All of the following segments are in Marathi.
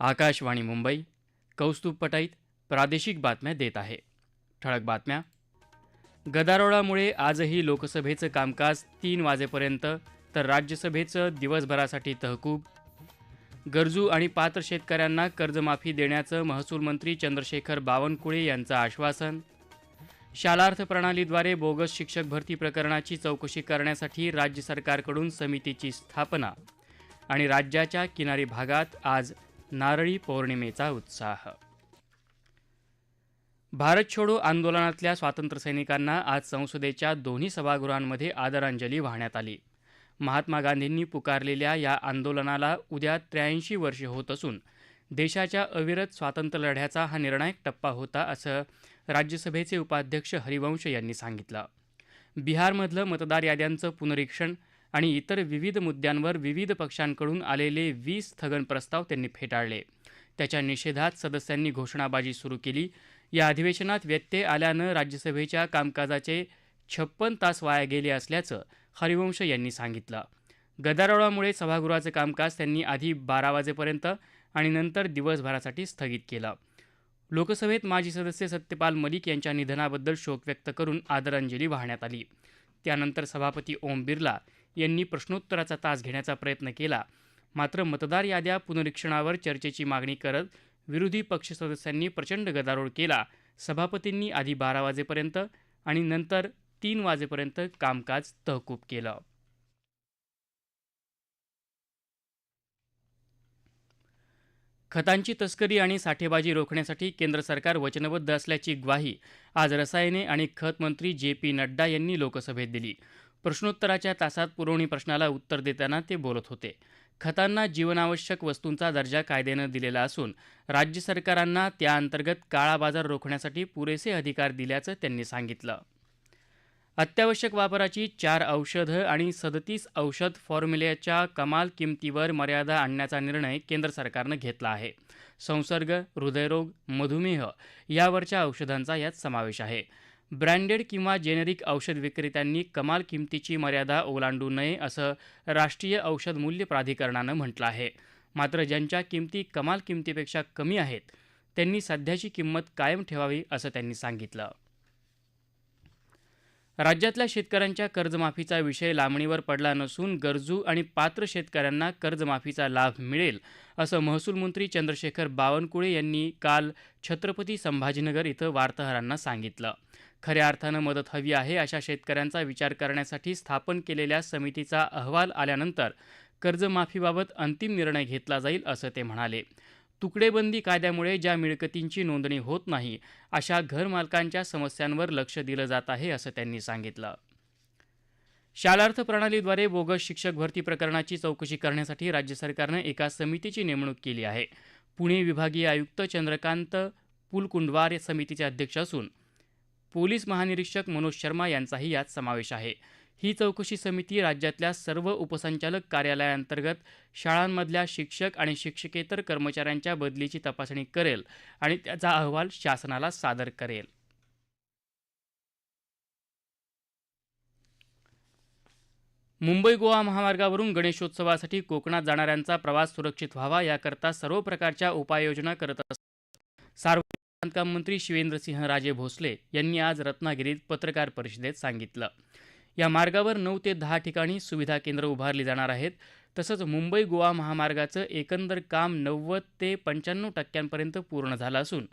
आकाशवाणी मुंबई कौस्तुभ पटाईत प्रादेशिक बातम्या देत आहे. ठळक बातम्या. गदारोळामुळे आजही लोकसभेचं कामकाज तीन वाजेपर्यंत तर राज्यसभेचं दिवसभरासाठी तहकूब. गरजू आणि पात्र शेतकऱ्यांना कर्जमाफी देण्याचं महसूल मंत्री चंद्रशेखर बावनकुळे यांचं आश्वासन. शालार्थ प्रणालीद्वारे बोगस शिक्षक भरती प्रकरणाची चौकशी करण्यासाठी राज्य सरकारकडून समितीची स्थापना. आणि राज्याच्या किनारी भागात आज नारळी पौर्णिमेचा उत्साह. भारत छोडो आंदोलनातल्या स्वातंत्र्यसैनिकांना आज संसदेच्या दोन्ही सभागृहांमध्ये आदरांजली वाहण्यात आली. महात्मा गांधींनी पुकारलेल्या या आंदोलनाला उद्या त्र्याऐंशी वर्षे होत असून देशाच्या अविरत स्वातंत्र्यलढ्याचा हा निर्णायक टप्पा होता असं राज्यसभेचे उपाध्यक्ष हरिवंश यांनी सांगितलं. बिहारमधलं मतदार याद्यांचं पुनरीक्षण आणि इतर विविध मुद्द्यांवर विविध पक्षांकडून आलेले वीस स्थगन प्रस्ताव त्यांनी फेटाळले. त्याच्या निषेधात सदस्यांनी घोषणाबाजी सुरू केली. या अधिवेशनात व्यत्यय आल्यानं राज्यसभेच्या कामकाजाचे छप्पन तास वाया गेले असल्याचं हरिवंश यांनी सांगितलं. गदारोळामुळे सभागृहाचं कामकाज त्यांनी आधी बारा वाजेपर्यंत आणि नंतर दिवसभरासाठी स्थगित केलं. लोकसभेत माजी सदस्य सत्यपाल मलिक यांच्या निधनाबद्दल शोक व्यक्त करून आदरांजली वाहण्यात आली. त्यानंतर सभापती ओम बिर्ला यांनी प्रश्नोत्तराचा तास घेण्याचा प्रयत्न केला. मात्र मतदार याद्या पुनरीक्षणावर चर्चेची मागणी करत विरोधी पक्ष सदस्यांनी प्रचंड गदारोळ केला. सभापतींनी आधी बारा वाजेपर्यंत आणि नंतर तीन वाजेपर्यंत कामकाज तहकूब केलं. खतांची तस्करी आणि साठेबाजी रोखण्यासाठी केंद्र सरकार वचनबद्ध असल्याची ग्वाही आज रसायने आणि खत मंत्री जे पी नड्डा यांनी लोकसभेत दिली. प्रश्नोत्तराच्या तासात पुरवणी प्रश्नाला उत्तर देताना ते बोलत होते. खतांना जीवनावश्यक वस्तूंचा दर्जा कायद्यानं दिलेला असून राज्य सरकारांना त्याअंतर्गत काळा बाजार रोखण्यासाठी पुरेसे अधिकार दिल्याचं त्यांनी सांगितलं. अत्यावश्यक वापराची चार औषधं आणि सदतीस औषध फॉर्म्युल्याच्या कमाल किमतीवर मर्यादा आणण्याचा निर्णय केंद्र सरकारनं घेतला आहे. संसर्ग हृदयरोग मधुमेह यावरच्या औषधांचा यात समावेश आहे. ब्रँडेड किंवा जेनेरिक औषध विक्रेत्यांनी कमाल किमतीची मर्यादा ओलांडू नये असं राष्ट्रीय औषध मूल्य प्राधिकरणानं म्हटलं आहे. मात्र ज्यांच्या किमती कमाल किमतीपेक्षा कमी आहेत त्यांनी सध्याची किंमत कायम ठेवावी असं त्यांनी सांगितलं. राज्यातल्या शेतकऱ्यांच्या कर्जमाफीचा विषय लांबणीवर पडला नसून गरजू आणि पात्र शेतकऱ्यांना कर्जमाफीचा लाभ मिळेल असं महसूल मंत्री चंद्रशेखर बावनकुळे यांनी काल छत्रपती संभाजीनगर इथं वार्ताहरांना सांगितलं. खऱ्या अर्थानं मदत हवी आहे अशा शेतकऱ्यांचा विचार करण्यासाठी स्थापन केलेल्या समितीचा अहवाल आल्यानंतर कर्जमाफीबाबत अंतिम निर्णय घेतला जाईल असं ते म्हणाले. तुकडेबंदी कायद्यामुळे ज्या मिळकतींची नोंदणी होत नाही अशा घरमालकांच्या समस्यांवर लक्ष दिलं जात आहे असं त्यांनी सांगितलं. शालार्थ प्रणालीद्वारे बोगस शिक्षक भरती प्रकरणाची चौकशी करण्यासाठी राज्य सरकारनं एका समितीची नेमणूक केली आहे. पुणे विभागीय आयुक्त चंद्रकांत पुलकुंडवार समितीचे अध्यक्ष असून पोलीस महानिरीक्षक मनोज शर्मा यांचाही यात समावेश आहे. ही चौकशी समिती राज्यातल्या सर्व उपसंचालक कार्यालयांतर्गत शाळांमधल्या शिक्षक आणि शिक्षकेतर कर्मचाऱ्यांच्या बदलीची तपासणी करेल आणि त्याचा अहवाल शासनाला सादर करेल. मुंबई गोवा महामार्गावरून गणेशोत्सवासाठी कोकणात जाणाऱ्यांचा प्रवास सुरक्षित व्हावा याकरता सर्व प्रकारच्या उपाययोजना करत असतात सार्वजनिक बांधकाम मंत्री शिवेंद्रसिंह राजे भोसले यांनी आज रत्नागिरीत पत्रकार परिषदेत सांगितलं. या मार्गावर नऊ ते दहा ठिकाणी सुविधा केंद्र उभारली जाणार आहेत. तसंच मुंबई गोवा महामार्गाचं एकंदर काम नव्वद ते पंच्याण्णव टक्क्यांपर्यंत पूर्ण झालं असून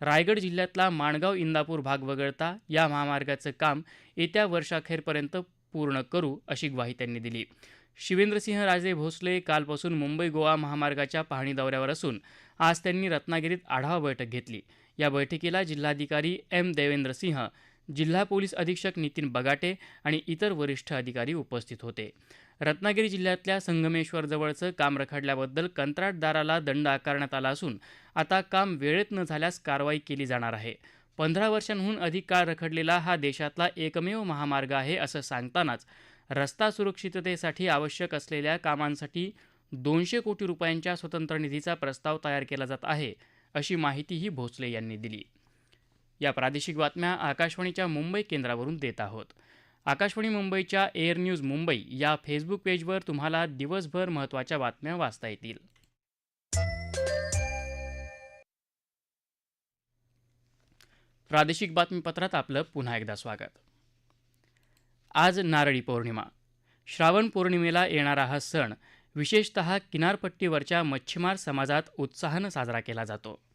रायगड जिल्ह्यातला माणगाव इंदापूर भाग वगळता या महामार्गाचं काम येत्या वर्षाखेरपर्यंत पूर्ण करू अशी ग्वाही त्यांनी दिली. शिवेंद्रसिंह राजे भोसले कालपासून मुंबई गोवा महामार्गाच्या पाहणी दौऱ्यावर असून आज त्यांनी रत्नागिरीत आढावा बैठक घेतली. या बैठकीला जिल्हाधिकारी एम देवेंद्र सिंह जिल्हा पोलीस अधीक्षक नितीन बगाटे आणि इतर वरिष्ठ अधिकारी उपस्थित होते. रत्नागिरी जिल्ह्यातल्या संगमेश्वरजवळचं काम रखडल्याबद्दल कंत्राटदाराला दंड आकारण्यात आला असून आता काम वेळेत न झाल्यास कारवाई केली जाणार आहे. पंधरा वर्षांहून अधिक काळ रखडलेला हा देशातला एकमेव महामार्ग आहे असं सांगतानाच रस्ता सुरक्षिततेसाठी आवश्यक असलेल्या कामांसाठी दोनशे कोटी रुपयांच्या स्वतंत्र निधीचा प्रस्ताव तयार केला जात आहे. अशी माहितीही भोसले यांनी दिली. या प्रादेशिक बातम्या आकाशवाणीच्या मुंबई केंद्रावरून देत आहोत. आकाशवाणी मुंबईच्या एअर न्यूज मुंबई या फेसबुक पेजवर तुम्हाला दिवसभर महत्त्वाच्या बातम्या वाचता येतील. प्रादेशिक बातमीपत्रात आपलं पुन्हा एकदा स्वागत. आज नारळी पौर्णिमा. श्रावण पौर्णिमेला येणारा हा सण विशेषत किनारपट्टीवरच्या मच्छीमार समाजात उत्साहानं साजरा केला जातो.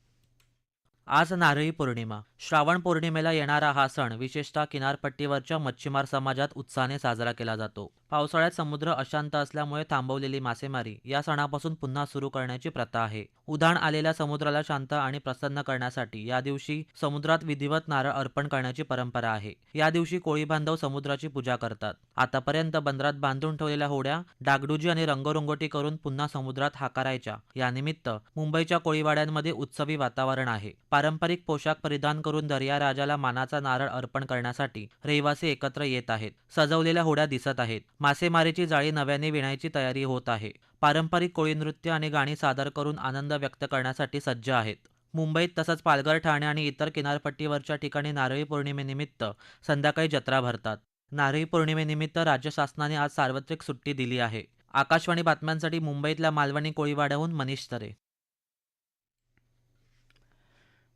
आज नारळी पौर्णिमा. श्रावण पौर्णिमेला येणारा हा सण विशेषतः किनारपट्टीवरच्या मच्छीमार समाजात उत्साहाने साजरा केला जातो. पावसाळ्यात समुद्र अशांत असल्यामुळे थांबवलेली मासेमारी या सणापासून पुन्हा सुरू करण्याची प्रथा आहे. उधाण आलेल्या समुद्राला शांत आणि प्रसन्न करण्यासाठी या दिवशी समुद्रात विधिवत नारळ अर्पण करण्याची परंपरा आहे. या दिवशी कोळी बांधव समुद्राची पूजा करतात. आतापर्यंत बंदरात बांधून ठेवलेल्या होड्या डागडुजी आणि रंगरंगोटी करून पुन्हा समुद्रात हाकारायच्या. यानिमित्त मुंबईच्या कोळीवाड्यांमध्ये उत्सवी वातावरण आहे. पारंपरिक पोशाख परिधान करून दर्या राजाला मानाचा नारळ अर्पण करण्यासाठी रहिवासी एकत्र येत आहेत. सजवलेल्या होड्या दिसत आहेत. मासेमारीची जाळी नव्याने विणायची तयारी होत आहे. पारंपरिक कोळी नृत्य आणि गाणी सादर करून आनंद व्यक्त करण्यासाठी सज्ज आहेत. मुंबईत तसंच पालघर ठाणे आणि इतर किनारपट्टीवरच्या ठिकाणी नारळी पौर्णिमेनिमित्त संध्याकाळी जत्रा भरतात. नारळी पौर्णिमेनिमित्त राज्य शासनाने आज सार्वत्रिक सुट्टी दिली आहे. आकाशवाणी बातम्यांसाठी मुंबईतल्या मालवणी कोळीवाड्याहून मनीष तरे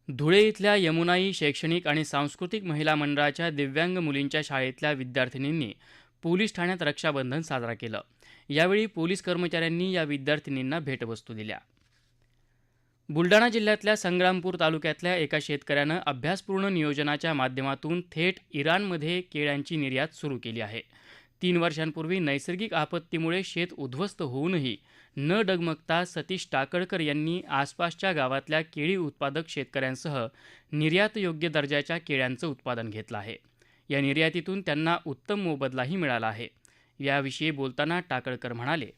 धुळे इथल्या यमुनाई शैक्षणिक आणि सांस्कृतिक महिला मंडळाच्या दिव्यांग मुलींच्या शाळेतल्या विद्यार्थिनींनी पोलीस ठाण्यात रक्षाबंधन साजरा केलं. यावेळी पोलीस कर्मचाऱ्यांनी या विद्यार्थिनींना भेटवस्तू दिल्या. बुलडाणा जिल्ह्यातल्या संग्रामपूर तालुक्यातल्या एका शेतकऱ्यानं अभ्यासपूर्ण नियोजनाच्या माध्यमातून थेट इराणमध्ये केळ्यांची निर्यात सुरू केली आहे. तीन वर्षांपूर्वी नैसर्गिक आपत्तीमुळे शेत उद्ध्वस्त होऊनही न डगमगता सतीश टाकळकर यांनी आसपासच्या गावातल्या केळी उत्पादक शेतकऱ्यांसह निर्यातयोग्य दर्जाच्या केळ्यांचं उत्पादन घेतलं आहे. या निर्यातीतून त्यांना उत्तम मोबदलाही मिळाला आहे. याविषयी बोलताना टाकळकर म्हणाले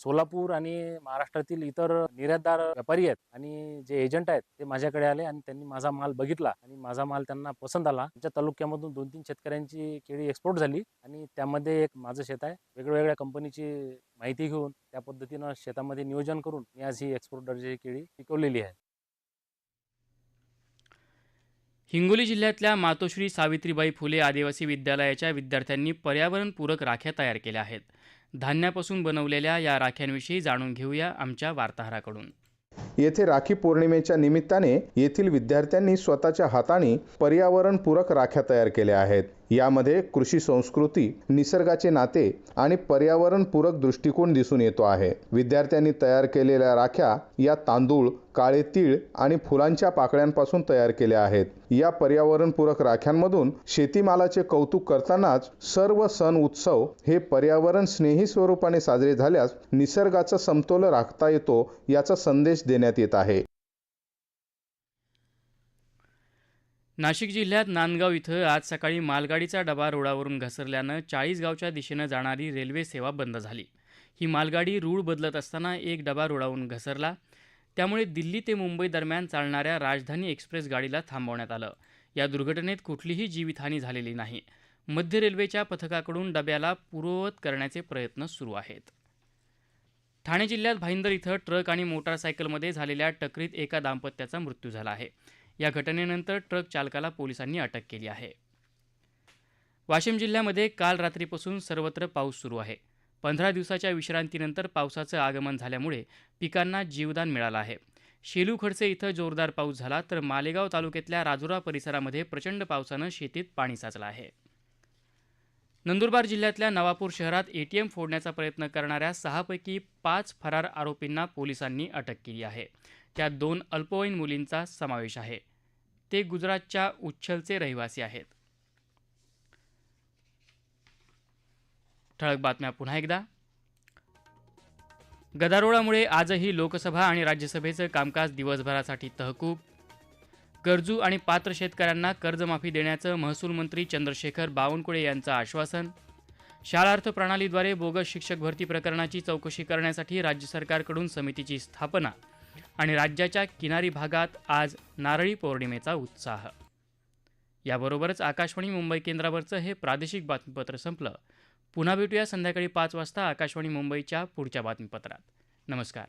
सोलापूर आणि महाराष्ट्रातील इतर निर्यातदार व्यापारी आहेत आणि जे एजंट आहेत ते माझ्याकडे आले आणि त्यांनी माझा माल बघितला आणि माझा माल त्यांना पसंत आला. आमच्या तालुक्यामधून दोन तीन शेतकऱ्यांची केळी एक्सपोर्ट झाली आणि त्यामध्ये एक माझं शेत आहे. वेगवेगळ्या कंपनीची माहिती घेऊन त्या पद्धतीनं शेतामध्ये नियोजन करून मी आज ही एक्सपोर्ट दर्जाची केळी पिकवलेली आहे. हिंगोली जिल्ह्यातल्या मातोश्री सावित्रीबाई फुले आदिवासी विद्यालयाच्या विद्यार्थ्यांनी पर्यावरणपूरक राख्या तयार केल्या आहेत. धान्यापासून बनवलेल्या या राख्यांविषयी जाणून घेऊया आमच्या वार्ताहराकडून. येथे राखी पौर्णिमेच्या निमित्ताने येथील विद्यार्थ्यांनी स्वतःच्या हाताने पर्यावरणपूरक राख्या तयार केल्या आहेत. यामध्ये कृषी संस्कृती निसर्गाचे नाते आणि पर्यावरणपूरक दृष्टिकोन दिसून येतो आहे. विद्यार्थ्यांनी तयार केलेल्या राख्या या तांदूळ काळे तीळ आणि फुलांच्या पाकळ्यांपासून तयार केल्या आहेत. या पर्यावरणपूरक राख्यांमधून शेतीमालाचे कौतुक करतानाच सर्व सण उत्सव हे पर्यावरण स्नेही स्वरूपाने साजरे झाल्यास निसर्गाचा समतोल राखता येतो याचा संदेश देण्यात येत आहे. नाशिक जिल्ह्यात नांदगाव इथं आज सकाळी मालगाडीचा डबा रोडावरून घसरल्यानं चाळीसगावच्या दिशेनं जाणारी रेल्वे सेवा बंद झाली. ही मालगाडी रूळ बदलत असताना एक डबा रोडावरून घसरला. त्यामुळे दिल्ली ते मुंबई दरम्यान चालणाऱ्या राजधानी एक्सप्रेस गाडीला थांबवण्यात आलं. या दुर्घटनेत कुठलीही जीवितहानी झालेली नाही. मध्य रेल्वेच्या पथकाकडून डब्याला पूर्ववत करण्याचे प्रयत्न सुरू आहेत. ठाणे जिल्ह्यात भाईंदर इथं ट्रक आणि मोटारसायकलमध्ये झालेल्या टकरीत एका दाम्पत्याचा मृत्यू झाला आहे. या घटनेनंतर ट्रक चालकाला पोलिसांनी अटक केली आहे. वाशिम जिल्ह्यामध्ये काल रात्रीपासून सर्वत्र पाऊस सुरू आहे. पंधरा दिवसाच्या विश्रांतीनंतर पावसाचं आगमन झाल्यामुळे पिकांना जीवदान मिळालं आहे. शेलू खडसे इथं जोरदार पाऊस झाला तर मालेगाव तालुक्यातल्या राजुरा परिसरामध्ये प्रचंड पावसानं शेतीत पाणी साचलं आहे. नंदुरबार जिल्ह्यातल्या नवापूर शहरात एटीएम फोडण्याचा प्रयत्न करणाऱ्या सहापैकी पाच फरार आरोपींना पोलिसांनी अटक केली आहे. त्यात दोन अल्पवयीन मुलींचा समावेश आहे. ते गुजरातच्या उच्छलचे रहिवासी आहेत. ठळक बातम्या पुन्हा एकदा. गदारोळामुळे आजही लोकसभा आणि राज्यसभेचं कामकाज दिवसभरासाठी तहकूब. गरजू आणि पात्र शेतकऱ्यांना कर्जमाफी देण्याचं महसूल मंत्री चंद्रशेखर बावनकुळे यांचं आश्वासन. शाळार्थ प्रणालीद्वारे बोगस शिक्षक भरती प्रकरणाची चौकशी करण्यासाठी राज्य सरकारकडून समितीची स्थापना. आणि राज्याच्या किनारी भागात आज नारळी पौर्णिमेचा उत्साह. याबरोबरच आकाशवाणी मुंबई केंद्रावरचं हे प्रादेशिक बातमीपत्र संपलं. पुन्हा भेटूया संध्याकाळी पाच वाजता आकाशवाणी मुंबईच्या पुढच्या बातमीपत्रात. नमस्कार.